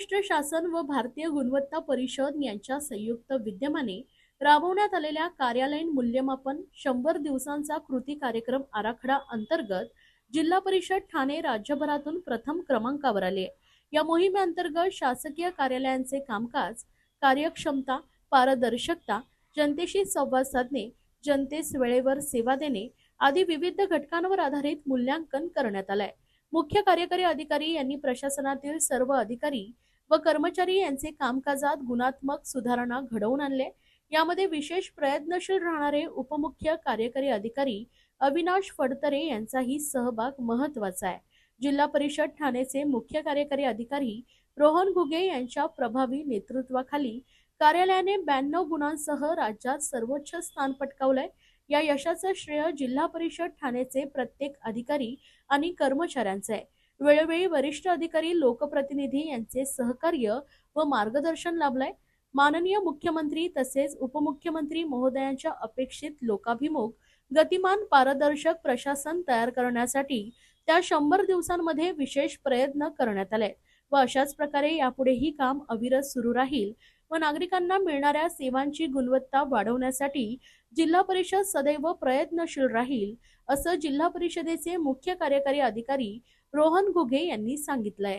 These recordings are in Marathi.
महाराष्ट्र शासन व भारतीय गुणवत्ता परिषद यांच्या संयुक्त विद्यमाने राबवण्यात आलेल्या कार्यालयीन मूल्यमापन शंभर दिवसांचा कृती कार्यक्रम आराखडा अंतर्गत जिल्हा परिषद ठाणे राज्यभरातून प्रथम क्रमांकावर आले. या मोहिमेअंतर्गत शासकीय कार्यालयांचे कामकाज कार्यक्षमता पारदर्शकता जनतेशी संवाद साधणे जनतेस वेळेवर सेवा देणे आदी विविध घटकांवर आधारित मूल्यांकन करण्यात आलंय. मुख्य कार्यकारी अधिकारी यांनी प्रशासनातील सर्व अधिकारी व कर्मचारी यांचे कामकाजात गुणात्मक सुधारणा घडवून आणले. यामध्ये विशेष प्रयत्नशील राहणारे उपमुख्य कार्यकारी अधिकारी अविनाश फडतरे यांचाही सहभाग महत्त्वाचा आहे. जिल्हा परिषद ठाणेचे मुख्य कार्यकारी अधिकारी रोहन घुगे यांच्या प्रभावी नेतृत्वाखाली कार्यालयाने ब्याण्णव गुणांसह राज्यात सर्वोच्च स्थान पटकावलंय. या यशाचं श्रेय जिल्हा परिषद ठाणेचे प्रत्येक अधिकारी आणि कर्मचाऱ्यांचे आहे. वेळोवेळी वरिष्ठ अधिकारी लोकप्रतिनिधी यांचे सहकार्य व मार्गदर्शन लाभलंय. माननीय मुख्यमंत्री तसेच उपमुख्यमंत्री महोदयांच्या अपेक्षित लोकाभिमुख गतिमान पारदर्शक प्रशासन तयार करण्यासाठी त्या शंभर दिवसांमध्ये विशेष प्रयत्न करण्यात आले व अशाच प्रकारे यापुढेही काम अविरत सुरू राहील व नागरिकांना मिळणाऱ्या सेवांची गुणवत्ता वाढवण्यासाठी जिल्हा परिषद सदैव प्रयत्नशील राहील असं जिल्हा परिषदेचे मुख्य कार्यकारी अधिकारी रोहन घुगे यांनी सांगितलंय.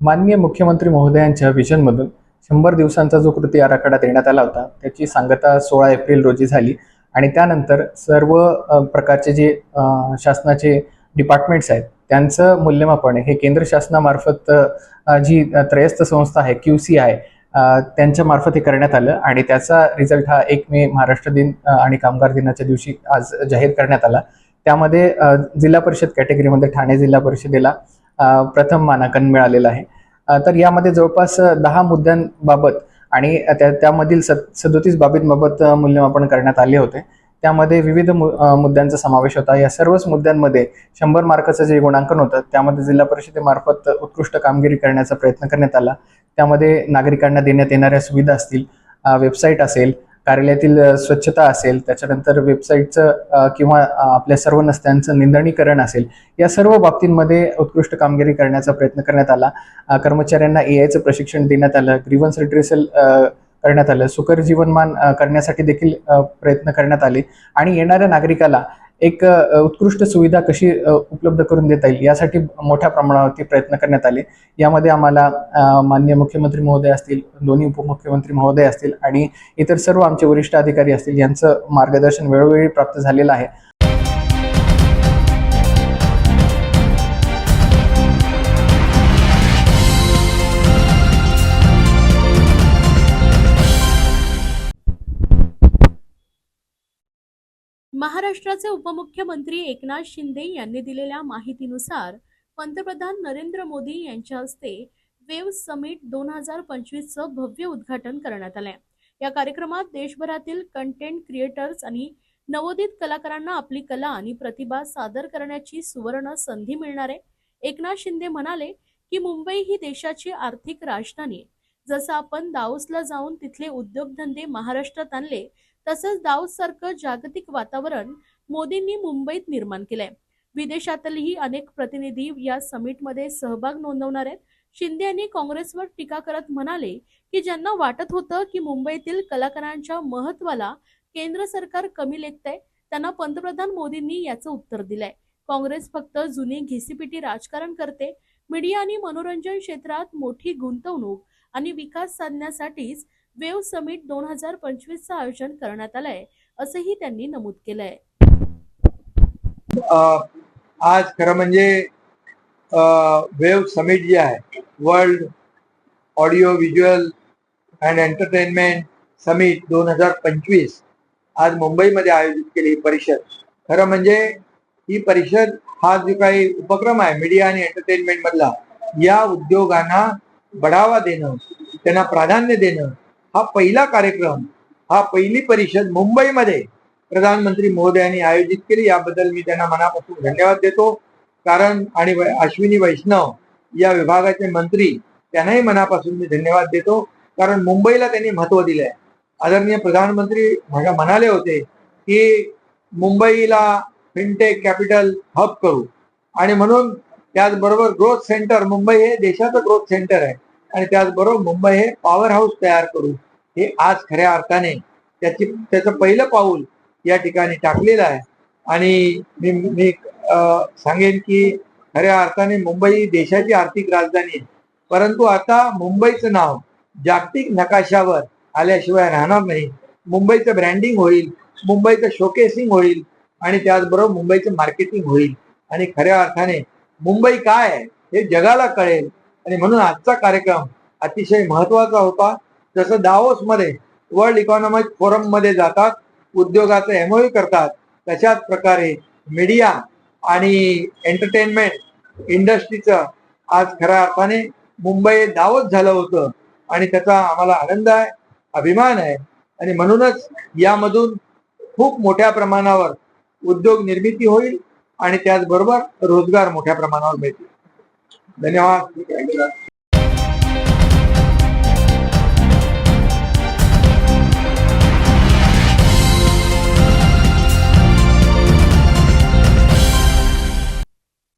माननीय मुख्यमंत्री महोदयांच्या विजनमधून शंभर दिवसांचा जो कृती आराखडा देण्यात आला होता त्याची सांगता सोळा एप्रिल रोजी झाली. आणि त्यानंतर सर्व प्रकारचे जे शासनाचे डिपार्टमेंट्स आहेत त्यांचं मूल्यमापन हे केंद्र शासनामार्फत जी त्रयस्थ संस्था आहे क्यू सी आहे त्यांच्या मार्फत हे करण्यात आलं. आणि त्याचा रिझल्ट हा एक मे महाराष्ट्र दिन आणि कामगार दिनाच्या दिवशी आज जाहीर करण्यात आला. त्यामध्ये जिल्हा परिषद कॅटेगरीमध्ये ठाणे जिल्हा परिषदेला प्रथम मानांकन मिळालेलं आहे. तर यामध्ये जवळपास दहा मुद्द्यांबाबत आणि त्या त्यामधील सद सदोतीस बाबींबाबत मूल्यमापन करण्यात आले होते. त्यामध्ये विविध मु मुद्द्यांचा समावेश होता. या सर्वच मुद्द्यांमध्ये शंभर मार्काचं जे गुणांकन होतं त्यामध्ये जिल्हा परिषदेमार्फत उत्कृष्ट कामगिरी करण्याचा प्रयत्न करण्यात आला. त्यामध्ये नागरिकांना देण्यात येणाऱ्या सुविधा असतील वेबसाईट असेल कार्यालयातील स्वच्छता असेल त्याच्यानंतर वेबसाईटचं किंवा आपल्या सर्व नसत्यांचं निंदणीकरण असेल या सर्व बाबतींमध्ये उत्कृष्ट कामगिरी करण्याचा प्रयत्न करण्यात आला. कर्मचाऱ्यांना ए आयचं प्रशिक्षण देण्यात आलं ग्रीवन्स रिट्रेसल करण्यात आलं सुकर जीवनमान करण्यासाठी देखील प्रयत्न करण्यात आले. आणि येणाऱ्या नागरिकाला एक उत्कृष्ट सुविधा कशी उपलब्ध करून देता येईल यासाठी मोठ्या प्रमाणावरती प्रयत्न करण्यात आले. यामध्ये आम्हाला मान्य माननीय मुख्यमंत्री महोदय असतील दोन्ही उपमुख्यमंत्री महोदय असतील आणि इतर सर्व आमचे वरिष्ठ अधिकारी असतील यांचं मार्गदर्शन वेळोवेळी प्राप्त झालेलं आहे. महाराष्ट्राचे उपमुख्यमंत्री एकनाथ शिंदे यांनी दिलेल्या माहितीनुसार पंतप्रधान नरेंद्र मोदी यांच्या हस्ते वेव समिट दोन हजार पंचवीसचं भव्य उद्घाटन करण्यात आलंय. या कार्यक्रमात देशभरातील कंटेंट क्रिएटर्स आणि नवोदित कलाकारांना आपली कला आणि प्रतिभा सादर करण्याची सुवर्ण संधी मिळणार आहे. एकनाथ शिंदे म्हणाले की मुंबई ही देशाची आर्थिक राजधानी आहे. जसं आपण दाऊसला जाऊन तिथले उद्योगधंदे महाराष्ट्रात आणले तसंच दाऊद सारखं जागतिक वातावरण मोदींनी मुंबईत निर्माण केलंय. विदेशातही अनेक प्रतिनिधी या समिटमध्ये सहभाग नोंदवणार आहेत. शिंदे यांनी काँग्रेसवर टीका करत म्हणाले की ज्यांना वाटत होतं की मुंबईतील कलाकारांच्या महत्वाला केंद्र सरकार कमी लेखतंय त्यांना पंतप्रधान मोदींनी याचं उत्तर दिलंय. काँग्रेस फक्त जुनी घिसीपिटी राजकारण करते. मीडिया आणि मनोरंजन क्षेत्रात मोठी गुंतवणूक आणि विकास साधण्यासाठीच वेव समिट दोन हजार पंचवीसचं आयोजन करण्यात आलंय असंही त्यांनी नमूद केलंय. आज खरं म्हणजे वेव समिट जे आहे world audio visual and entertainment summit दोन हजार पंचवीस आज मुंबईमध्ये आयोजित केली ही परिषद. खरं म्हणजे ही परिषद हा जो काही उपक्रम आहे मीडिया आणि एंटरटेनमेंट मधला या उद्योगांना बढावा देणं त्यांना प्राधान्य देणं हा पहिला कार्यक्रम हा पहिली परिषद मुंबईमध्ये प्रधानमंत्री महोदयांनी आयोजित केली. याबद्दल मी त्यांना मनापासून धन्यवाद देतो. कारण आणि अश्विनी वैष्णव या विभागाचे मंत्री त्यांनाही मनापासून मी धन्यवाद देतो. कारण मुंबईला त्यांनी महत्त्व दिलंय. आदरणीय प्रधानमंत्री म्हणाले होते की मुंबईला फिनटेक कॅपिटल हब करू. आणि म्हणून त्याचबरोबर ग्रोथ सेंटर मुंबई हे देशाचं ग्रोथ सेंटर आहे. आणि त्याचबरोबर मुंबई हे पॉवर हाऊस तयार करू. हे आज खऱ्या अर्थाने त्याची त्याचं पहिलं पाऊल या ठिकाणी टाकलेलं आहे. आणि मी मी सांगेन की खऱ्या अर्थाने मुंबई देशाची आर्थिक राजधानी आहे. परंतु आता मुंबईचं नाव जागतिक नकाशावर आल्याशिवाय राहणार नाही. मुंबईचं ब्रँडिंग होईल मुंबईचं शोकेसिंग होईल आणि त्याचबरोबर मुंबईचं मार्केटिंग होईल. आणि खऱ्या अर्थाने मुंबई काय आहे हे जगाला कळेल. आणि म्हणून आजचा कार्यक्रम अतिशय महत्त्वाचा होता. जसं दावोसमध्ये वर्ल्ड इकॉनॉमिक फोरममध्ये जातात उद्योगाचं एमओयू करतात तशाच प्रकारे मीडिया आणि एंटरटेनमेंट इंडस्ट्रीचं आज खऱ्या अर्थाने मुंबई दावत झालं होतं. आणि त्याचा आम्हाला आनंद आहे अभिमान आहे. आणि म्हणूनच यामधून खूप मोठ्या प्रमाणावर उद्योग निर्मिती होईल आणि त्याचबरोबर रोजगार मोठ्या प्रमाणावर मिळतील. धन्यवाद.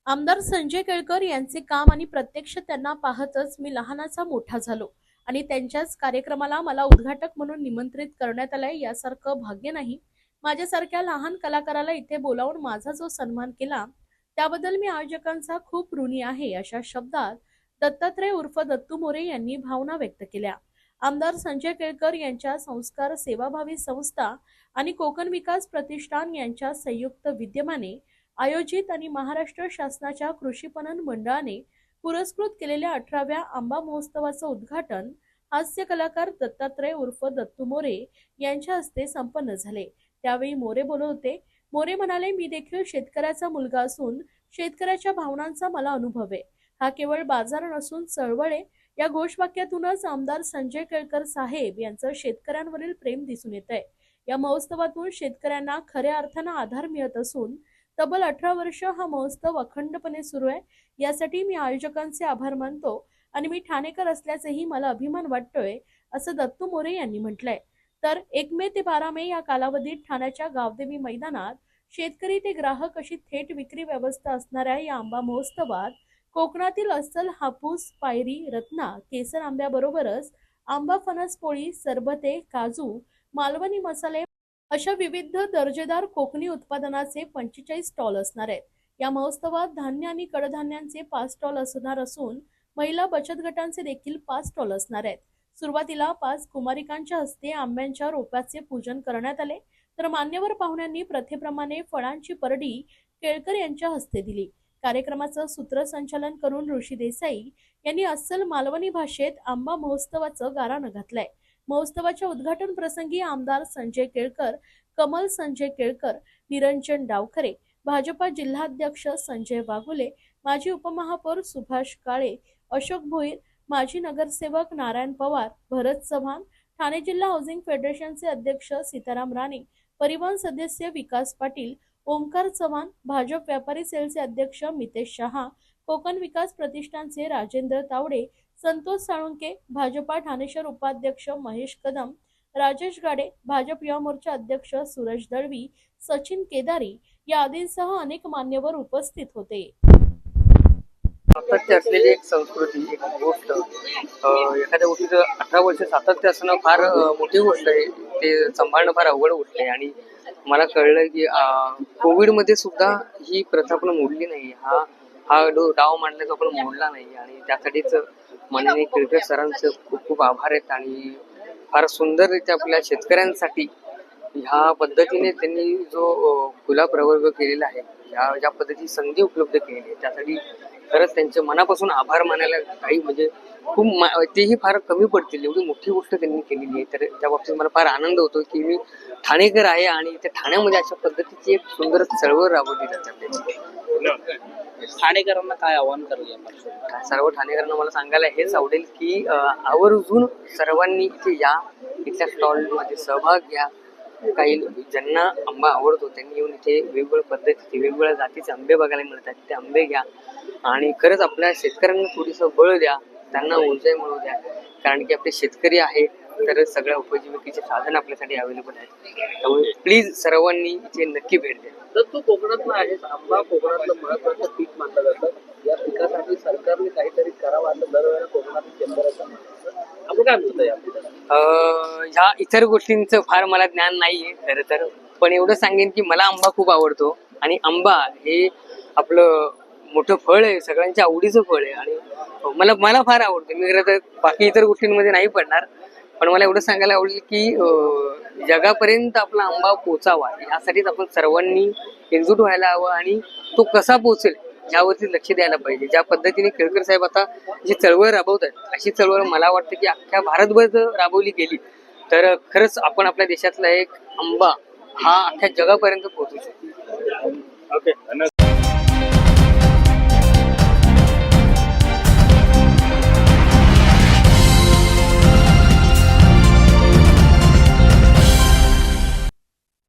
आमदार संजय केळकर यांचे काम आणि प्रत्यक्ष त्यांना पाहतच मी लहानाचा मोठा झालो आणि त्यांच्याच कार्यक्रमाला मला उद्घाटक म्हणून निमंत्रित करण्यात आलंय यासारखं भाग्य नाही. माझ्यासारख्या लहान कलाकाराला इथे बोलावून माझा जो सन्मान केला त्याबद्दल मी आयोजकांचा खूप ऋणी आहे अशा शब्दात दत्तात्रय उर्फ दत्तू मोरे यांनी भावना व्यक्त केल्या. आमदार संजय केळकर यांच्या संस्कार सेवाभावी संस्था आणि कोकण विकास प्रतिष्ठान यांच्या संयुक्त विद्यमाने आयोजित आणि महाराष्ट्र शासनाच्या कृषी पणन मंडळाने पुरस्कृत केलेल्या अठराव्या आंबा महोत्सवाचं उद्घाटन हास्य कलाकार दत्तात्रय उर्फ दत्तू मोरे यांच्या हस्ते संपन्न झाले. त्यावेळी मोरे बोलत होते मोरे म्हणाले मी देखील शेतकऱ्याचा मुलगा असून शेतकऱ्याच्या भावनांचा मला अनुभव आहे. हा केवळ बाजार नसून चळवळ आहे. या घोषवाक्यातूनच आमदार संजय केळकर साहेब यांचं शेतकऱ्यांवरील प्रेम दिसून येत आहे. या महोत्सवातून शेतकऱ्यांना खऱ्या अर्थानं आधार मिळत असून तब्बल अठरा वर्ष हा महोत्सव अखंडपणे सुरू आहे. यासाठी मी आयोजकांचे आभार मानतो आणि मी ठाणेकर असल्याचेही मला अभिमान वाटतोय असं दत्तू मोरे यांनी म्हटलंय. तर एक मे ते बारा मे या कालावधीत ठाण्याच्या गावदेवी मैदानात शेतकरी ते ग्राहक अशी थेट विक्री व्यवस्था असणाऱ्या या आंबा महोत्सवात कोकणातील अस्सल हापूस पायरी रत्ना केसर आंब्याबरोबरच आंबा फणस पोळी सरबते काजू मालवणी मसाले अशा विविध दर्जेदार कोकणी उत्पादनाचे पंचेचाळीस स्टॉल असणार आहेत. या महोत्सवात धान्य आणि कडधान्यांचे पाच स्टॉल असणार असून महिला बचत गटांचे देखील पाच स्टॉल असणार आहेत. सुरुवातीला पाच कुमारिकांच्या हस्ते आंब्यांच्या रोपाचे पूजन करण्यात आले. तर मान्यवर पाहुण्यांनी प्रथेप्रमाणे फळांची परडी केळकर यांच्या हस्ते दिली. कार्यक्रमाचं सूत्रसंचालन करून ऋषी देसाई यांनी अस्सल मालवणी भाषेत आंबा महोत्सवाचं गाराणं घातलंय. महोत्सवाच्या उद्घाटन प्रसंगी आमदार संजय केळकर कमल संजय केळकर निरंजन डावखरे भाजपा जिल्हाध्यक्ष संजय वाघुले माजी उपमहापौर सुभाष काळे अशोक भोईर माजी नगरसेवक नारायण पवार भरत चव्हाण ठाणे जिल्हा हाऊसिंग फेडरेशनचे अध्यक्ष सीताराम राणे परिवहन सदस्य विकास पाटील ओंकार चव्हाण भाजप व्यापारी सेलचे अध्यक्ष मितेश शहा कोकण विकास प्रतिष्ठानचे राजेंद्र तावडे संतोष साळुंके भाजपा ठाणे शहर उपाध्यक्ष महेश कदम राजेश गाडे भाजप युवा मोर्चा अध्यक्ष सूरज दळवी सचिन केदारी या आदींसह अनेक मान्यवर उपस्थित होते. सातत्य असलेली एक संस्कृती एक गोष्ट. एखाद्या गोष्टीचं अठरा वर्ष सातत्य असणं फार मोठी गोष्ट आहे. ते सांभाळणं फार अवघड गोष्ट आहे. आणि मला कळलं की कोविडमध्ये सुद्धा ही प्रथा आपण मोडली नाही. हा हा डो डाव मांडण्याचा आपण मोडला नाही. आणि त्यासाठीच माननीय क्रिकेट सरांचं खूप खूप आभार आहेत. आणि फार सुंदररित्या आपल्या शेतकऱ्यांसाठी ह्या पद्धतीने त्यांनी जो खुला प्रवर्ग केलेला आहे ह्या ज्या पद्धतीची संधी उपलब्ध केलेली आहे त्यासाठी खरंच त्यांचे मनापासून आभार मानायला काही म्हणजे खूप तेही फार कमी पडतील. एवढी मोठी गोष्ट त्यांनी केलेली आहे. तर त्या बाबतीत मला फार आनंद होतो की मी ठाणेकर आहे आणि त्या ठाण्यामध्ये अशा पद्धतीची एक सुंदर चळवळ राबवली जाते ठाणेकरांना काय आव्हान करूया सर्व ठाणेकरांना मला सांगायला हेच आवडेल की आवर्जून सर्वांनी इथे या इथल्या स्टॉलमध्ये सहभाग घ्या. काही ज्यांना आंबा आवडतो त्यांनी येऊन इथे वेगवेगळ्या पद्धतीचे वेगवेगळ्या जातीचे आंबे बघायला मिळतात. ते आंबे घ्या आणि खरंच आपल्या शेतकऱ्यांना थोडीसं बळ द्या त्यांना ऊर्जा मिळू द्या. कारण की आपले शेतकरी आहे तर सगळ्या उपजीविकेचे साधन आपल्यासाठी अवेलेबल आहेत. त्यामुळे प्लीज सर्वांनी इथे नक्की भेट द्या. तर तू कोकणातला आहेस आंबा कोकणातलं महत्वाचं पीक मानलं जातं. या पिकासाठी सरकारने काहीतरी करावं असं दरवेळेला कोकणातील शेतकऱ्याचं आपण काय म्हणतो या पिकाला? ह्या इतर गोष्टींचं फार मला ज्ञान नाहीये खरं तर. पण एवढं सांगेन की मला आंबा खूप आवडतो. आणि आंबा हे आपलं मोठं फळ आहे सगळ्यांच्या आवडीचं फळ आहे. आणि मला मला फार आवडतं. मी खरं तर बाकी इतर गोष्टींमध्ये नाही पडणार. पण मला एवढं सांगायला आवडेल की जगापर्यंत आपला आंबा पोचावा. यासाठीच आपण सर्वांनी एकजूट व्हायला हवं आणि तो कसा पोचेल यावरती लक्ष द्यायला पाहिजे. ज्या पद्धतीने केळकर साहेब आता जी चळवळ राबवत आहेत अशी चळवळ मला वाटतं की अख्ख्या भारतभर जर राबवली गेली तर खरंच आपण आपल्या देशातला एक आंबा हा अख्ख्या जगापर्यंत पोहोचू शकतो. ओके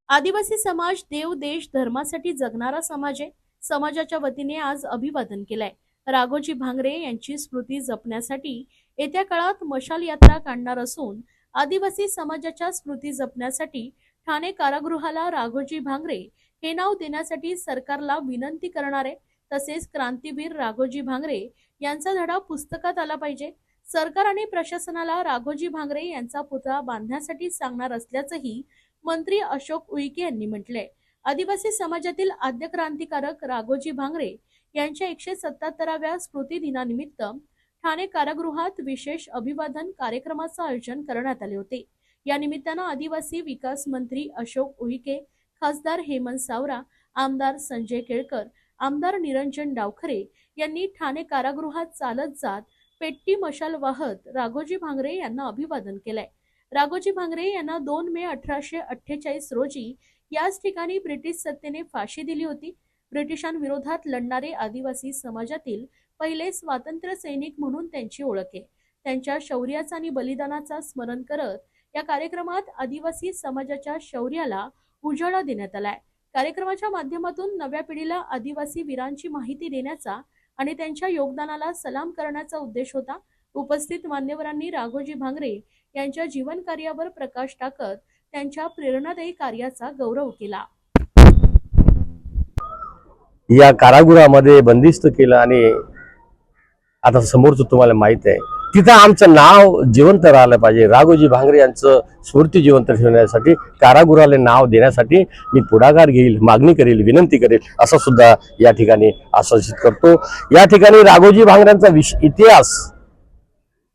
आदिवासी समाज देव देश धर्मासाठी जगणारा समाज आहे. समाजाच्या वतीने आज अभिवादन केलंय. राघोजी भांगरे यांची स्मृती जपण्यासाठी येत्या काळात मशाल यात्रा काढणार असून आदिवासी समाजाच्या स्मृती जपण्यासाठी ठाणे कारागृहाला राघोजी भांगरे हे नाव देण्यासाठी सरकारला विनंती करणार आहे तसेच क्रांतीवीर राघोजी भांगरे यांचा धडा पुस्तकात आला पाहिजे. सरकार आणि प्रशासनाला राघोजी भांगरे यांचा पुतळा बांधण्यासाठी सांगणार असल्याचंही मंत्री अशोक उईके यांनी म्हटलंय. आदिवासी समाजातील आद्य क्रांतिकारक राघोजी भांगरे यांच्या एकशे सत्याहत्तराव्या स्मृती दिनानिमित्त ठाणे कारागृहात विशेष अभिवादन कार्यक्रमाचं आयोजन करण्यात आले होते. या निमित्तानं आदिवासी विकास मंत्री अशोक उईके खासदार हेमंत सावरा आमदार संजय केळकर आमदार निरंजन डावखरे यांनी ठाणे कारागृहात चालत जात पेट्टी मशाल वाहत राघोजी भांगरे यांना अभिवादन केलंय. राघोजी भांगरे यांना दोन मे अठराशे अठ्ठेचाळीस रोजी याच ठिकाणी ब्रिटिश सत्तेने फाशी दिली होती. ब्रिटिशांविरोधात लढणारे आदिवासी समाजातील पहिले स्वातंत्र्य सैनिक म्हणून त्यांची ओळख आहे. त्यांच्या शौर्याचा आणि बलिदानाचा स्मरण करत या कार्यक्रमात आदिवासी समाजाच्या शौर्याला उजाळा देण्यात आलाय कार्यक्रमाच्या माध्यमातून नव्या पिढीला आदिवासी वीरांची माहिती देण्याचा आणि त्यांच्या योगदानाला सलाम करण्याचा उद्देश होता. उपस्थित मान्यवरांनी राघोजी भांगरे यांच्या जीवन कार्यावर प्रकाश टाकत त्यांच्या प्रेरणादायी कार्याचा गौरव केला. या कारागृहामध्ये बंदिस्त केलं आणि आता समोरच तुम्हाला माहीत आहे. तिथं आमचं नाव जिवंत राहिलं पाहिजे. राघोजी भांगरे यांचं स्मृती जिवंत ठेवण्यासाठी कारागृहाला नाव देण्यासाठी मी पुढाकार घेईल मागणी करेल विनंती करेल असं सुद्धा या ठिकाणी आश्वासित करतो. या ठिकाणी राघोजी भांगऱ्यांचा विश इतिहास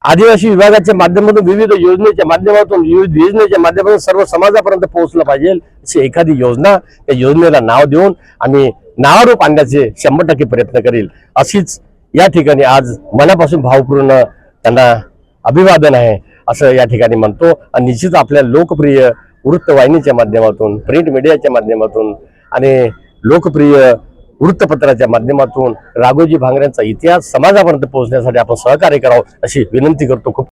आदिवासी विभागाच्या माध्यमातून विविध योजनेच्या माध्यमातून विविध योजनेच्या माध्यमातून सर्व समाजापर्यंत पोहोचलं पाहिजे अशी एखादी योजना त्या योजनेला नाव देऊन आम्ही नावारूप आणण्याचे शंभर टक्के प्रयत्न करील. अशीच या ठिकाणी आज मनापासून भावपूर्ण त्यांना अभिवादन आहे असं या ठिकाणी म्हणतो. आणि निश्चित आपल्या लोकप्रिय वृत्तवाहिनीच्या माध्यमातून प्रिंट मीडियाच्या माध्यमातून आणि लोकप्रिय वृत्तपत्राच्या माध्यमातून राघोजी भांगऱ्यांचा इतिहास समाजापर्यंत पोहोचण्यासाठी आपण सहकार्य करावं अशी विनंती करतो. खूप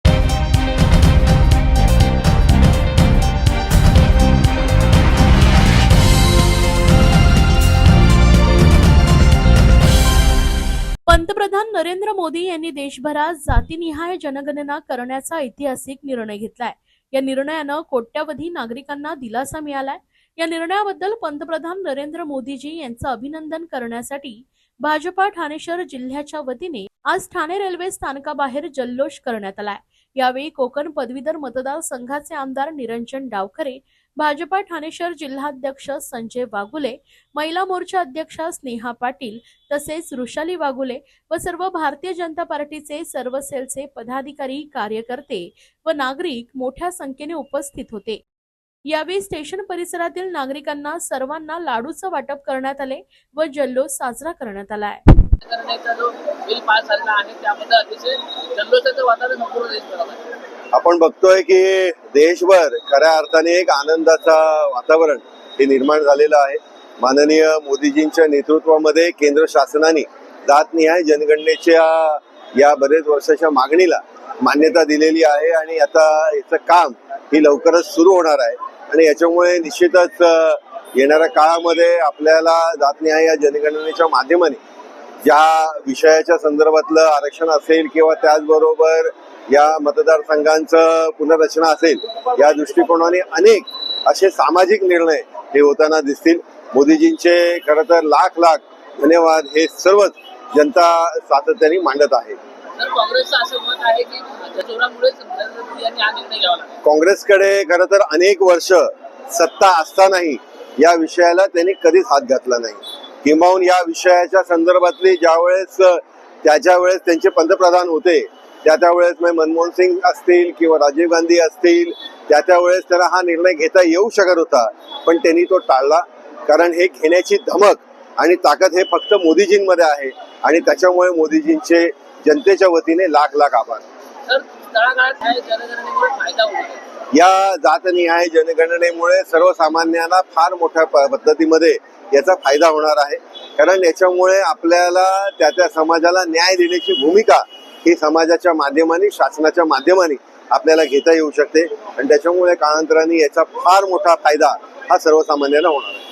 पंतप्रधान नरेंद्र मोदी यांनी देशभरात जातीनिहाय जनगणना करण्याचा ऐतिहासिक निर्णय घेतलाय. या निर्णयानं कोट्यावधी नागरिकांना दिलासा मिळालाय. या निर्णयाबद्दल पंतप्रधान नरेंद्र मोदीजी यांचं अभिनंदन करण्यासाठी भाजपा ठाणे शहर जिल्ह्याच्या वतीने आज ठाणे रेल्वे स्थानकाबाहेर जल्लोष करण्यात आलाय. यावेळी कोकण पदवीधर मतदारसंघाचे आमदार निरंजन डावखरे भाजपा ठाणे शहर जिल्हाध्यक्ष संजय वाघुले महिला मोर्चा अध्यक्षा स्नेहा पाटील तसेच ऋषाली वाघुले व सर्व भारतीय जनता पार्टीचे सर्व सेलचे पदाधिकारी कार्यकर्ते व नागरिक मोठ्या संख्येने उपस्थित होते. यावेळी स्टेशन परिसरातील नागरिकांना सर्वांना लाडूचं वाटप करण्यात आले व जल्लोष साजरा करण्यात आला आहे. करण्याचा जो बिल पास झालेला आहे त्यामध्ये अतिशय जल्लोषाचं वातावरण संपूर्ण देशभरात आपण बघतोय की देशभर खऱ्या अर्थाने एक आनंदाचा वातावरण हे निर्माण झालेलं आहे. माननीय मोदीजींच्या नेतृत्वामध्ये केंद्र शासनाने जातनिहाय जनगणनेच्या या बरेच वर्षाच्या मागणीला मान्यता दिलेली आहे आणि आता याचं काम ही लवकरच सुरू होणार आहे. आणि याच्यामुळे निश्चितच येणाऱ्या काळामध्ये आपल्याला जातनिहाय या जनगणनेच्या माध्यमाने ज्या विषयाच्या संदर्भातलं आरक्षण असेल किंवा त्याचबरोबर या मतदारसंघांचं पुनर्रचना असेल या दृष्टिकोनाने अनेक असे सामाजिक निर्णय हे होताना दिसतील. मोदीजींचे खरं तर लाख लाख धन्यवाद हे सर्वच जनता सातत्याने मांडत आहे. काँग्रेसकडे खर तर अनेक वर्ष सत्ता असतानाही या विषयाला त्यांनी कधीच हात घातला नाही. किंबहुन या विषयाच्या संदर्भातली ज्यावेळेस त्याच्या वेळेस त्यांचे पंतप्रधान होते त्या त्यावेळेस मनमोहन सिंग असतील किंवा राजीव गांधी असतील त्या त्यावेळेस त्याला हा निर्णय घेता येऊ शकत होता पण त्यांनी तो टाळला. कारण हे घेण्याची धमक आणि ताकद हे फक्त मोदीजींमध्ये आहे आणि त्याच्यामुळे मोदीजींचे जनतेच्या वतीने लाख लाख आभार. तर तळागाळात काय जनगणनेमुळे फायदा या जातनिहाय जनगणनेमुळे सर्वसामान्यांना फार मोठ्या पद्धतीमध्ये याचा फायदा होणार आहे. कारण याच्यामुळे आपल्याला त्या त्या समाजाला न्याय देण्याची भूमिका ही समाजाच्या माध्यमाने शासनाच्या माध्यमाने आपल्याला घेता येऊ शकते. आणि त्याच्यामुळे काळांतराने याचा फार मोठा फायदा हा सर्वसामान्यांना होणार आहे.